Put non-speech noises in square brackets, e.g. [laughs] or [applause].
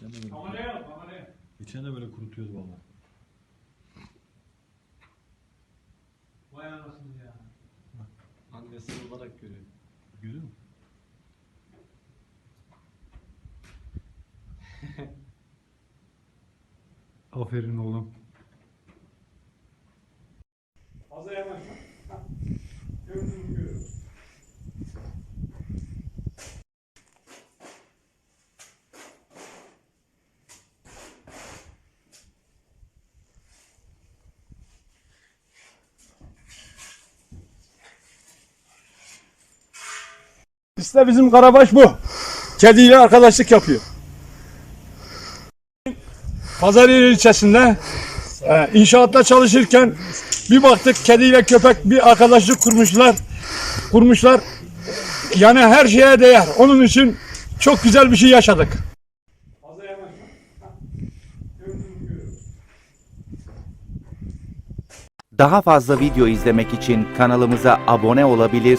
Geçen de böyle, geçen de böyle kurutuyordu valla. Vay anasını ya. Annesi olarak görüyor. Görüyor musun? [laughs] Aferin oğlum. Fazla yanaşma. İşte bizim Karabaş bu. Kediyle arkadaşlık yapıyor. Pazarıyeli ilçesinde e, inşaatta çalışırken bir baktık kediyle köpek bir arkadaşlık kurmuşlar. Kurmuşlar. Yani her şeye değer. Onun için çok güzel bir şey yaşadık. Daha fazla video izlemek için kanalımıza abone olabilir,